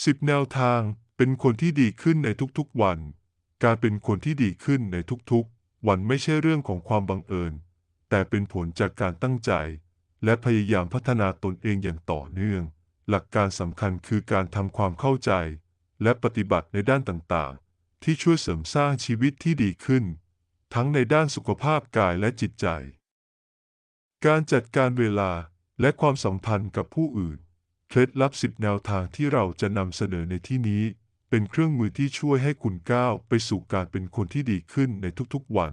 10 แนวทางเป็นคนที่ดีขึ้นในทุกๆวัน การเป็นคนที่ดีขึ้นในทุกๆ วันไม่ใช่เรื่องของความบังเอิญ แต่เป็นผลจากการตั้งใจ และพยายามพัฒนาตนเองอย่างต่อเนื่อง หลักการสำคัญคือการทำความเข้าใจ และปฏิบัติในด้านต่างๆ ที่ช่วยเสริมสร้างชีวิตที่ดีขึ้น ทั้งในด้านสุขภาพกายและจิตใจ การจัดการเวลาและความสัมพันธ์กับผู้อื่น เคล็ดลับสิบแนวทางที่เราจะนำเสนอในที่นี้ เป็นเครื่องมือที่ช่วยให้คุณก้าวไปสู่การเป็นคนที่ดีขึ้นในทุกๆวัน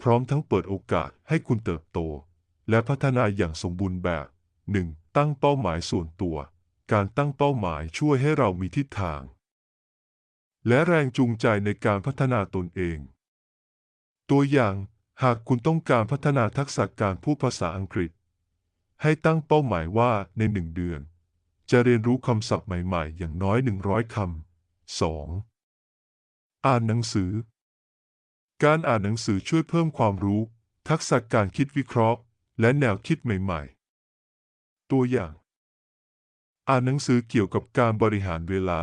พร้อมทั้งเปิดโอกาสให้คุณเติบโต และพัฒนาอย่างสมบูรณ์แบบ 1. ตั้งเป้าหมายส่วนตัว การตั้งเป้าหมายช่วยให้เรามีทิศทาง และแรงจูงใจในการพัฒนาตนเอง ตัวอย่างหากคุณต้องการพัฒนาทักษะการพูดภาษาอังกฤษ ให้ตั้งเป้าหมายว่าในหนึ่งเดือน จะเรียนรู้คำศัพท์ใหม่ๆ อย่างน้อย 100 คำ 2. อ่านหนังสือ การอ่านหนังสือช่วยเพิ่มความรู้ ทักษะการคิดวิเคราะห์ และแนวคิดใหม่ๆ ตัวอย่าง อ่านหนังสือเกี่ยวกับการบริหารเวลา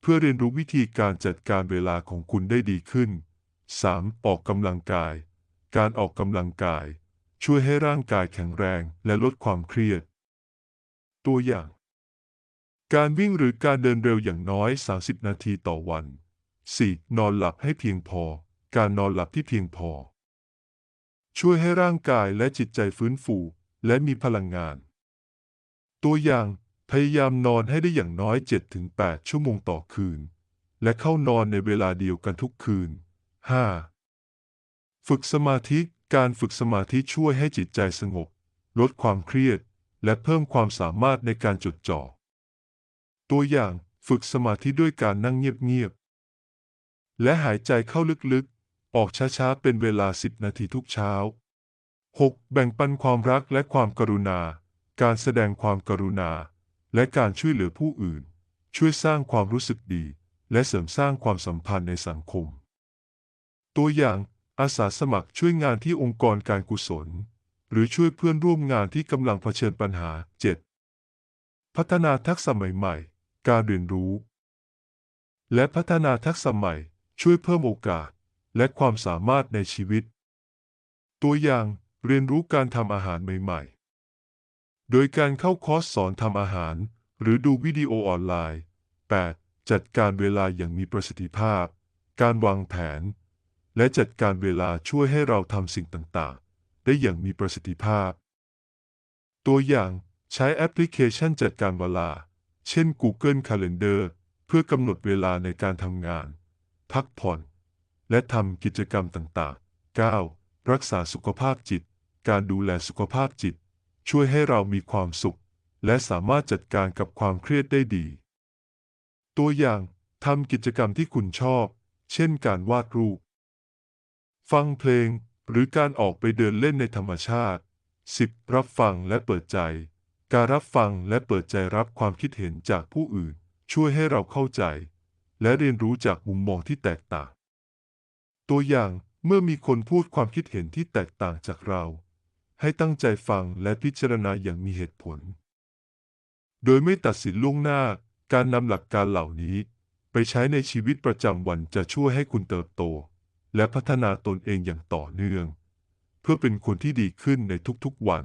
เพื่อเรียนรู้วิธีการจัดการเวลาของคุณได้ดีขึ้น 3. ออกกำลังกาย การออกกำลังกาย ช่วยให้ร่างกายแข็งแรงและลดความเครียด ตัวอย่าง การวิ่งหรือการเดินเร็วอย่างน้อย 30 นาทีต่อวัน 4. นอนหลับให้เพียงพอ การนอนหลับที่เพียงพอ ช่วยให้ร่างกายและจิตใจฟื้นฟู และมีพลังงาน ตัวอย่างพยายามนอนให้ได้อย่างน้อย 7-8 ชั่วโมงต่อคืน และเข้านอนในเวลาเดียวกันทุกคืน 5. ฝึกสมาธิการฝึกสมาธิช่วยให้จิตใจสงบ ลดความเครียด และเพิ่มความสามารถในการจดจ่อ ตัวอย่างฝึกสมาธิด้วยการนั่งเงียบๆ และหายใจเข้าลึกๆ ออกช้าๆ เป็นเวลา10นาทีทุกเช้า 6. แบ่งปันความรักและความกรุณา การแสดงความกรุณา และการช่วยเหลือผู้อื่น ช่วยสร้างความรู้สึกดี และเสริมสร้างความสัมพันธ์ในสังคม ตัวอย่างอาสาสมัครช่วยงานที่องค์กรการกุศล หรือช่วยเพื่อนร่วมงานที่กำลังเผชิญปัญหา 7. พัฒนาทักษะใหม่ๆ การเรียนรู้ และพัฒนาทักษะใหม่ช่วยเพิ่มโอกาส และความสามารถในชีวิต ตัวอย่างเรียนรู้การทำอาหารใหม่ๆ โดยการเข้าคอร์สสอนทำอาหาร หรือดูวิดีโอออนไลน์ 8. จัดการเวลาอย่างมีประสิทธิภาพ การวางแผน และจัดการเวลาช่วยให้เราทำสิ่งต่างๆ ได้อย่างมีประสิทธิภาพ ตัวอย่างใช้แอปพลิเคชันจัดการเวลา เช่น Google Calendar เพื่อกำหนดเวลาในการทำงาน พักผ่อน และทำกิจกรรมต่างๆ 9. รักษาสุขภาพจิต การดูแลสุขภาพจิต ช่วยให้เรามีความสุข และสามารถจัดการกับความเครียดได้ดี ตัวอย่างทำกิจกรรมที่คุณชอบ เช่นการวาดรูป ฟังเพลง หรือการออกไปเดินเล่นในธรรมชาติ 10. รับฟังและเปิดใจ การรับฟังและเปิดใจรับความคิดเห็นจากผู้อื่น ช่วยให้เราเข้าใจ และเรียนรู้จากมุมมองที่แตกต่าง ตัวอย่างเมื่อมีคนพูดความคิดเห็นที่แตกต่างจากเรา ให้ตั้งใจฟังและพิจารณาอย่างมีเหตุผล โดยไม่ตัดสินล่วงหน้า การนำหลักการเหล่านี้ไปใช้ในชีวิตประจำวันจะช่วยให้คุณเติบโต และพัฒนาตนเองอย่างต่อเนื่อง เพื่อเป็นคนที่ดีขึ้นในทุกๆวัน